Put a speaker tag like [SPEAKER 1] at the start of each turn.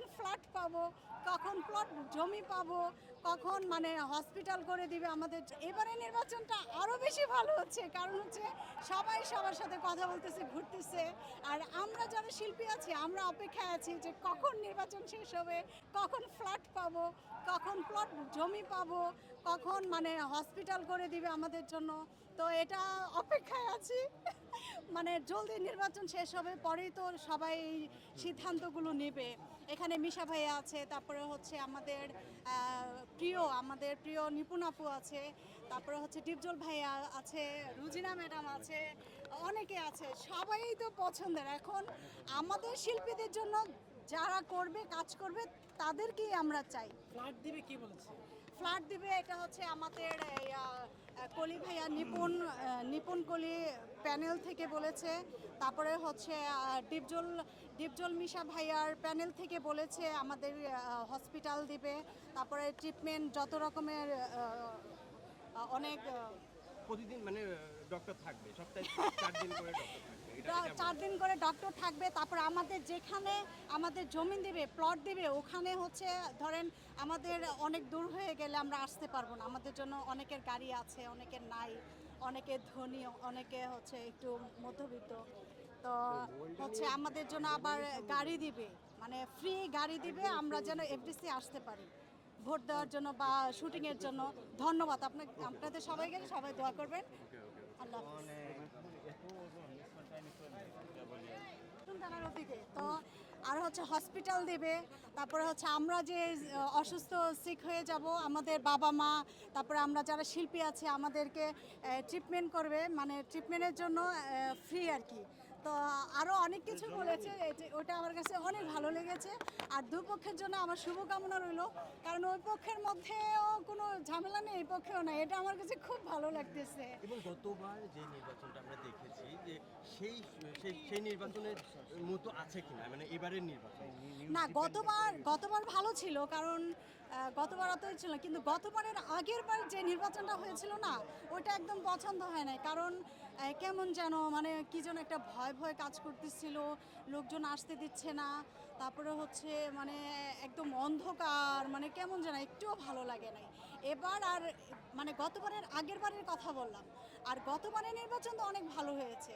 [SPEAKER 1] কখন ফ্ল্যাট পাবো কখন প্লট জমি পাবো কখন মানে হসপিটাল করে দিবে আমাদের। এবারে নির্বাচনটা আরও বেশি ভালো হচ্ছে, কারণ হচ্ছে সবাই সবার সাথে কথা বলতেছে, ঘুরতেছে। আর আমরা যারা শিল্পী আছি, আমরা অপেক্ষায় আছি যে কখন নির্বাচন শেষ হবে, কখন ফ্ল্যাট পাবো, কখন প্লট জমি পাবো, কখন মানে হসপিটাল করে দিবে আমাদের জন্য। তো এটা অপেক্ষায় আছি। মানে জলদি নির্বাচন শেষ হবে, পরেই তো সবাই এই সিদ্ধান্তগুলো নেবে। এখানে মিশা ভাইয়া আছে, তারপরে হচ্ছে আমাদের প্রিয় আমাদের প্রিয় নিপুণ আপু আছে, তারপরে হচ্ছে ডিপজল ভাইয়া আছে, রুজিনা ম্যাডাম আছে, অনেকে আছে, সবাই তো পছন্দের। এখন আমাদের শিল্পীদের জন্য যারা করবে, কাজ করবে, তাদেরকেই আমরা চাই।
[SPEAKER 2] ফ্ল্যাট দিবে কি বলেছে?
[SPEAKER 1] ফ্ল্যাট দিবে, এটা হচ্ছে আমাদের কলি ভাইয়া নিপুণ নিপুণ কলি প্যানেল থেকে বলেছে। তারপরে হচ্ছে ডিপজল ডিপজল মিশা ভাইয়ার প্যানেল থেকে বলেছে, আমাদের হসপিটাল দিবে। তারপরে ট্রিটমেন্ট, যত রকমের অনেক
[SPEAKER 3] প্রতিদিন মানে ডক্টর থাকবে। সপ্তাহে চার দিন করে ডক্টর থাকবে।
[SPEAKER 1] চার দিন করে ডক্টর থাকবে তারপর আমাদের যেখানে আমাদের জমিন দেবে প্লট দেবে ওখানে হচ্ছে ধরেন আমাদের অনেক দূর হয়ে গেলে আমরা আসতে পারব না। আমাদের জন্য অনেকের গাড়ি আছে অনেকের নাই অনেকে ধনী অনেকে হচ্ছে একটু মধ্যবিত্ত। তো হচ্ছে আমাদের জন্য আবার গাড়ি দিবে মানে ফ্রি গাড়ি দিবে আমরা যেন এফডিসি আসতে পারি। ভোট দেওয়ার জন্য বা শুটিংয়ের জন্য। ধন্যবাদ আপনার আপনাদের সবাইকে সবাই দোয়া করবেন। আল্লাহ ওদিকে তো আর হচ্ছে হসপিটাল দেবে তারপরে হচ্ছে আমরা যে অসুস্থ সিক হয়ে যাব আমাদের বাবা মা তারপরে আমরা যারা শিল্পী আছে আমাদেরকে ট্রিটমেন্ট করবে মানে ট্রিটমেন্টের জন্য ফ্রি আর কি। তো আরও অনেক কিছু বলেছে ওটা আমার কাছে অনেক ভালো লেগেছে। আর দুপক্ষের জন্য আমার শুভকামনা রইল কারণ ওই পক্ষের মধ্যেও কোনো ঝামেলা নেই এই পক্ষেও নাই এটা আমার কাছে খুব ভালো লাগতেছে।
[SPEAKER 3] এবং গতবার যে নির্বাচনটা আমরা দেখেছি যে সেই মানে
[SPEAKER 1] না, গতবার গতবার ভালো ছিল, কারণ গতবার অতই ছিল কিন্তু গতবারের আগের বার যে নির্বাচনটা হয়েছিল না ওটা একদম পছন্দ হয় নাই। কারণ কেমন যেন মানে কি যেন একটা ভয় ভয় কাজ করতেছিল, লোকজন আসতে দিচ্ছে না, তারপরে হচ্ছে মানে একদম অন্ধকার মানে কেমন যেন একটুও ভালো লাগে নাই। এবার আর মানে গতবারের আগের বারের কথা বললাম, আর গতবারের নির্বাচন তো অনেক ভালো হয়েছে।